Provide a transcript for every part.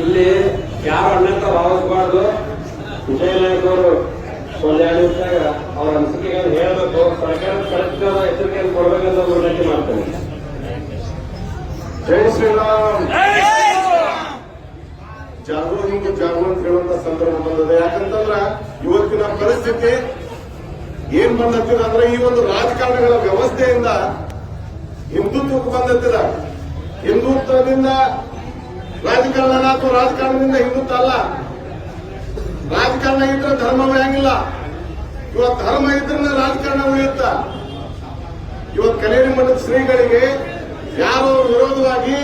ಇಲ್ಲಿ ಯಾರು ಅಣ್ಣಂತ ಭಾವಿಸಬಾರ್ದು? ವಿಜಯ ನಾಯಕ್ ಅವರು ಎರಡು ನಿಮಿಷ ಅವ್ರ ಅನಿಸಿಕೆಗಳನ್ನು ಹೇಳಬೇಕು. ಸರ್ಕಾರ ಸರ್ಕಾರ ಎಚ್ಚರಿಕೆಯನ್ನು ಕೊಡಬೇಕಂತ ವಿನಂತಿ ಮಾಡ್ತೇನೆ. ಜೈ ಶ್ರೀರಾಮ್. ಜಾಗೃತಿ ಜಾಗೃತಿ ಹೇಳುವಂತ ಸಂದರ್ಭ ಬಂದದೆ. ಯಾಕಂತಂದ್ರ ಇವತ್ತಿನ ಪರಿಸ್ಥಿತಿ ಏನ್ ಬಂದತ್ತಿದ ಅಂದ್ರೆ ಈ ಒಂದು ರಾಜಕಾರಣಗಳ ವ್ಯವಸ್ಥೆಯಿಂದ ಹಿಂದುತ್ವಕ್ಕೆ ಬಂದತ್ತಿದ. ಹಿಂದುತ್ವದಿಂದ ರಾಜಕಾರಣ ಅಥವಾ ರಾಜಕಾರಣದಿಂದ ಹಿಂದುತ್ವ ಅಲ್ಲ ರಾಜಕಾರಣ ಇದ್ರೆ ಧರ್ಮವೇ ಉಳಿಯಂಗಿಲ್ಲ ಇವತ್ತು ಧರ್ಮ ಇದ್ರೆ ರಾಜಕಾರಣ ಉಳಿಯುತ್ತ? ಇವತ್ತು ಕಲ್ಯಾಣ ಮಠದ ಶ್ರೀಗಳಿಗೆ ಯಾರು ವಿರೋಧವಾಗಿ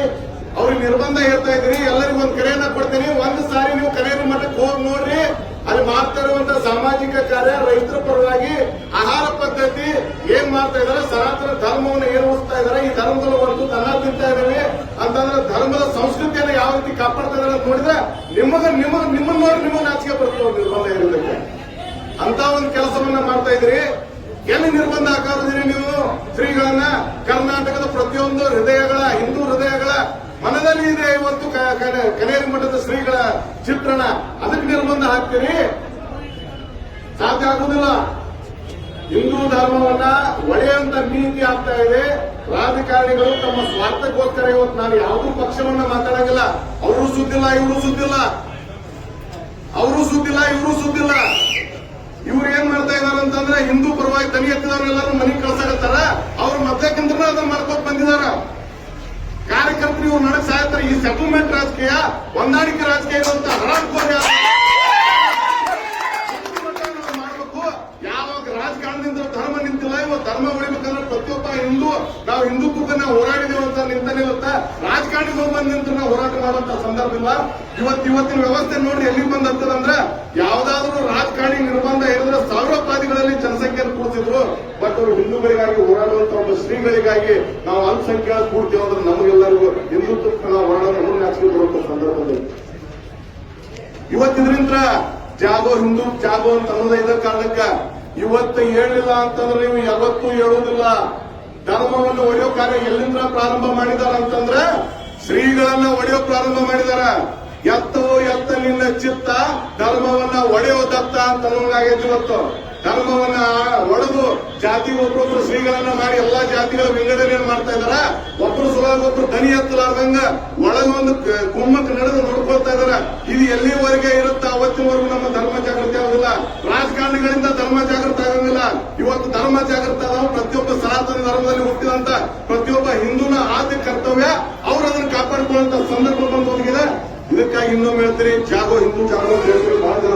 ಅವ್ರಿಗೆ ನಿರ್ಬಂಧ ಹೇಳ್ತಾ ಇದ್ದೀರಿ, ಎಲ್ಲರಿಗೂ ಒಂದು ಕರೆಯನ್ನ ಕೊಡ್ತೀನಿ. ಒಂದು ಸಾರಿ ನೀವು ಕಲ್ಯಾಣ ಮಠಕ್ಕೆ ಹೋಗಿ ನೋಡ್ರಿ. ಅಲ್ಲಿ ಮಾಡ್ತಾ ಇರುವಂತ ಸಾಮಾಜಿಕ ಕಾರ್ಯ, ರೈತರ ಪರವಾಗಿ ಆಹಾರ ಪದ್ಧತಿ ಏನ್ ಮಾಡ್ತಾ ಇದಾರೆ, ಸನಾತನ ಧರ್ಮವನ್ನು ಏನ್ ಉಳಿಸ್ತಾ ಇದಾರೆ. ಈ ಧರ್ಮದಲ್ಲಿ ಒಂದು ತನ್ನ ತಿಂತಾ ಇದಾವೆ ಅಂತಂದ್ರೆ ಧರ್ಮದ ಸಂಸ್ಕೃತಿಯನ್ನು ಯಾವ ರೀತಿ ಕಾಪಾಡ್ತಾ ಇದಾರೆ ಅಂತ ನೋಡಿದ್ರೆ ನಿಮಗ ನಿಮಗ ನಿಮ್ಮನ್ನ ನೋಡಿ ನಿಮ್ಮ ನಾಚಿಕೆ ಬರ್ತದೆ ನಿರ್ಬಂಧ ಇರೋದಕ್ಕೆ. ಅಂತ ಒಂದು ಕೆಲಸವನ್ನ ಮಾಡ್ತಾ ಇದ್ರಿ ಎಲ್ಲಿ ನಿರ್ಬಂಧ ಹಾಕೋದಿರಿ ನೀವು? ಶ್ರೀಗಳನ್ನ ಕರ್ನಾಟಕದ ಪ್ರತಿಯೊಂದು ಹೃದಯಗಳ, ಹಿಂದೂ ಹೃದಯಗಳ, ಮನದಲ್ಲಿ ಇದೆ ಇವತ್ತು ಕನೇರಿ ಮಠದ ಶ್ರೀಗಳ ಚಿತ್ರಣ. ಅದಕ್ಕೆ ನಿರ್ಬಂಧ ಹಾಕ್ತೀರಿ? ಸಾಧ್ಯ ಆಗುದಿಲ್ಲ. ಹಿಂದೂ ಧರ್ಮವನ್ನ ಒಡೆಯುವಂತ ನೀತಿ ಆಗ್ತಾ ಇದೆ. ರಾಜಕಾರಣಿಗಳು ತಮ್ಮ ಸ್ವಾರ್ಥಕ್ಕೋಸ್ಕರ ಇವತ್ತು ನಾನು ಯಾವುದೂ ಪಕ್ಷವನ್ನ ಮಾತಾಡಂಗಿಲ್ಲ. ಅವರು ಸುದ್ದಿಲ್ಲ, ಇವರು ಸುದ್ದಿಲ್ಲ. ಅವರು ಸುದ್ದಿಲ್ಲ, ಇವರು ಸುದ್ದಿಲ್ಲ. ಇವ್ರು ಏನ್ ಮಾಡ್ತಾ ಇದಾರೆ ಅಂತಂದ್ರೆ ಹಿಂದೂ ಪರವಾಗಿ ತನಿ ಎತ್ತಿದವ್ರೆಲ್ಲರೂ ಮನೆಗೆ ಕಳ್ಸಾಕತ್ತಾರ. ಅವ್ರು ಮೊದ್ಲಕ್ಕಿಂತ ಅದನ್ನ ಮಾಡ್ಕೊತ ಬಂದಿದಾರ. ಕಾರ್ಯಕರ್ತರು ಇವ್ರು ನಡಕ್ ಸಾಯ್ತಾರೆ ಈ ಸೆಟಲ್ಮೆಂಟ್ ರಾಜಕೀಯ ಹೊಂದಾಣಿಕೆ ರಾಜಕೀಯ ಇರುವಂತ ಹರಾಡ್ಕೋರಿ ಮಾಡಬೇಕು. ಯಾವಾಗ ರಾಜಕಾರಣದಿಂದ ಧರ್ಮ ನಿಂತಿಲ್ಲ ಇವತ್ತು ಧರ್ಮ ಉಳಿಬೇಕಂದ್ರೆ ಹಿಂದೂ, ನಾವು ಹಿಂದೂ ನಾವು ಹೋರಾಡಿದೇವೆ ಅಂತ ನಿಂತಾನೆ ಇವತ್ತ ರಾಜಕಾರಣಿಗಳು ಬಂದು ನಿಂತು ನಾವು ಹೋರಾಟ ಮಾಡುವಂತ ಸಂದರ್ಭ ಇಲ್ಲ ಇವತ್ತು ಇವತ್ತಿನ ವ್ಯವಸ್ಥೆ ನೋಡಿ ಎಲ್ಲಿ ಬಂದ್ ಅಂತದಂದ್ರೆ ಯಾವ್ದಾದ್ರು ರಾಜಕಾರಣಿ ನಿರ್ಬಂಧ ಹೇಳಿದ್ರೆ ಸಾವಿರೋಪಾದಿಗಳಲ್ಲಿ ಜನಸಂಖ್ಯೆಯನ್ನು ಕೂಡ್ತಿದ್ರು ಬಟ್ ಅವರು ಹಿಂದೂಗಳಿಗಾಗಿ ಹೋರಾಡುವಂತ ಒಂದು ಶ್ರೀಗಳಿಗಾಗಿ ನಾವು ಅಲ್ಪಸಂಖ್ಯಾತ ಕೂಡ್ತೀವಿ ಅಂದ್ರೆ ನಮಗೆಲ್ಲರಿಗೂ ಹಿಂದುತ್ವಕ್ಕೆ ನಾವು ಹೋರಾಡೋದು ನಮಗೆ ನಾಚಿಕೆ ಬರುವಂತ ಸಂದರ್ಭದಲ್ಲಿ ಇವತ್ತಿದ್ರಿಂದ ಜಾಗೋ ಹಿಂದೂ, ಜಾಗೋ ಅಂತ ಅನ್ನೋದೇ ಇದ ಕಾರಣಕ್ಕ ಇವತ್ತು ಹೇಳಿಲ್ಲ ಅಂತಂದ್ರೆ ನೀವು ಯಾವತ್ತೂ ಹೇಳುವುದಿಲ್ಲ. ಧರ್ಮವನ್ನು ಒಡೆಯೋ ಕಾರ್ಯ ಎಲ್ಲಿಂದ ಪ್ರಾರಂಭ ಮಾಡಿದಾರ ಅಂತಂದ್ರೆ, ಶ್ರೀಗಳನ್ನ ಒಡೆಯೋ ಪ್ರಾರಂಭ ಮಾಡಿದಾರ. ಎತ್ತೋ ಎತ್ತ ನಿನ್ನ ಚಿತ್ತ ಧರ್ಮವನ್ನ ಒಡೆಯೋ ದತ್ತ ಅಂತ ನಮಗಾಗೈತಿ ಇವತ್ತು. ಧರ್ಮವನ್ನ ಒಡೆದು ಜಾತಿ ಒಬ್ಬೊಬ್ರು ಶ್ರೀಗಳನ್ನ ಮಾಡಿ ಎಲ್ಲಾ ಜಾತಿಗಳ ವಿಂಗಡನೆ ಮಾಡ್ತಾ ಇದಾರ. ಒಬ್ರು ಸುಲಭ, ಒಬ್ರು ದನಿ ಎತ್ತಲಾರ್ದಂಗ ಒಳಗೊಂದು ಒಂದು ಕುಮ್ಮಕ್ಕೆ ನಡೆದು ನೋಡ್ಕೊಳ್ತಾ ಇದಾರ. ಇದು ಎಲ್ಲಿವರೆಗೆ ಇರುತ್ತೆ? ಅವತ್ತಿನವರೆಗೂ ನಮ್ಮ ಧರ್ಮ ಜಾಗೃತಿ ಆಗೋದಿಲ್ಲ. ರಾಜಕಾರಣಿಗಳಿಂದ ಧರ್ಮ ಜಾಗೃತಿ ಆಗಂಗಿಲ್ಲ. ಇವತ್ತು ಧರ್ಮ ಜಾಗೃತಿ ಧರ್ಮದಲ್ಲಿ ಹುಟ್ಟಿದಂತ ಪ್ರತಿಯೊಬ್ಬ ಹಿಂದೂನ ಆದ್ಯ ಕರ್ತವ್ಯ ಅವ್ರು ಅದನ್ನು ಕಾಪಾಡಿಕೊಳ್ಳುವಂತ ಸಂದರ್ಭ ಬಂದು ಹೋಗಿದೆ ಇದಕ್ಕಾಗಿ ಇನ್ನೊಮ್ಮೆ ಹೇಳ್ತೀರಿ ಜಾಗೋ ಹಿಂದೂ ಜಾಗೋ ಅಂತ ಹೇಳ್ತೀರಿ ಬಹಳ ಜನ